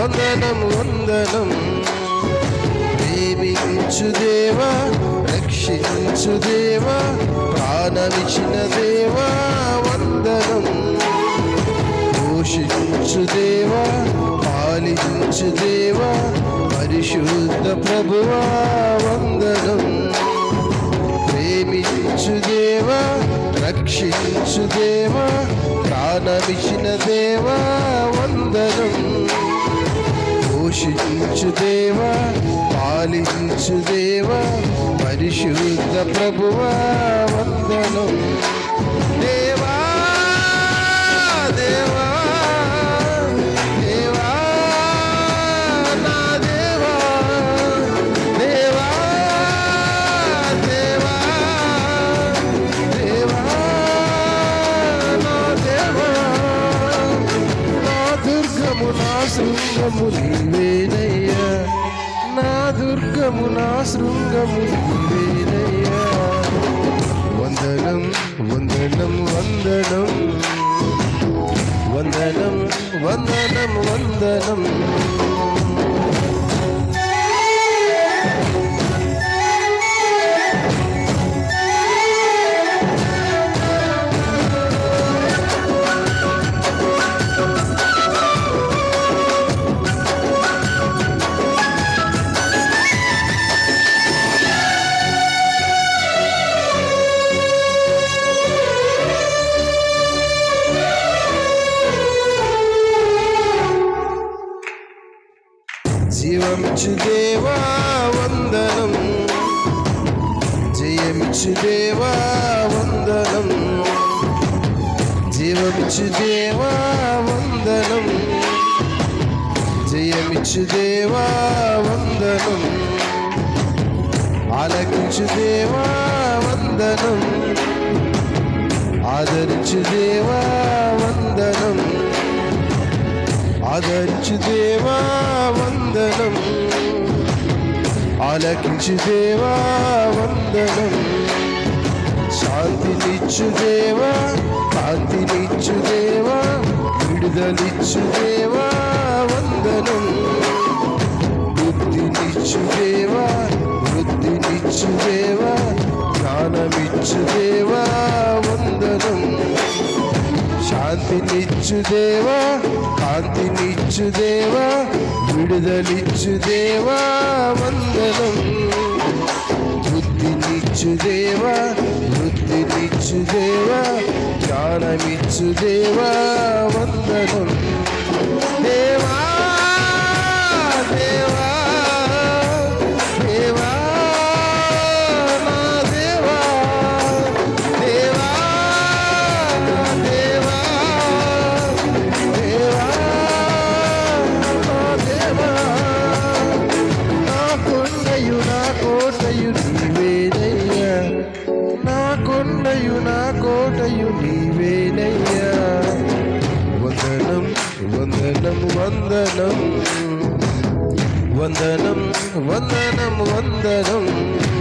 వందనం వందనం ప్రేమించు దేవా రక్షించు దేవా ప్రాణమిచ్చిన దేవా వందనం పోషించు దేవా పాలించు దేవా పరిశుద్ధ ప్రభువా వందనం ప్రేమించు దేవా రక్షించు దేవా ప్రాణమిచ్చిన దేవా పోషించు దేవ పాలించు దేవ పరిశుద్ధ ప్రభువ వందనం. శృంగము నీవేనయ్యా నా దుర్గము నా శృంగము నీవేనయ్యా వందనం వందనం వందనం. వందనం వందనం వందనం. జీవమిచ్చు దేవా వందనం. జయమిచ్చు దేవా వందనం. జీవమిచ్చు దేవా వందనం. జయమిచ్చు దేవా వందనం. ఆలకించు దేవా వందనం. ఆదరించు దేవా వందనం. ఆదరించు దేవా వందనం. ఆలకించు దేవా వందనం. శాంతినిచ్చు దేవా కాంతినిచ్చు దేవా విడుదలిచ్చు దేవా వందనం. బుద్ధినిచ్చు దేవా వృద్ధినిచ్చు దేవా జ్ఞానమిచ్చు దేవా. శాంతినిచ్చు దేవా కాంతినిచ్చు దేవా విడుదలిచ్చు దేవా వందనం. బుద్ధినిచ్చు దేవా వృద్ధినిచ్చు దేవా జ్ఞానమిచ్చు దేవా వందనం. కోటయు నీవేనయ్యా. వందనం వందనం వందనం. వందనం వందనం వందనం.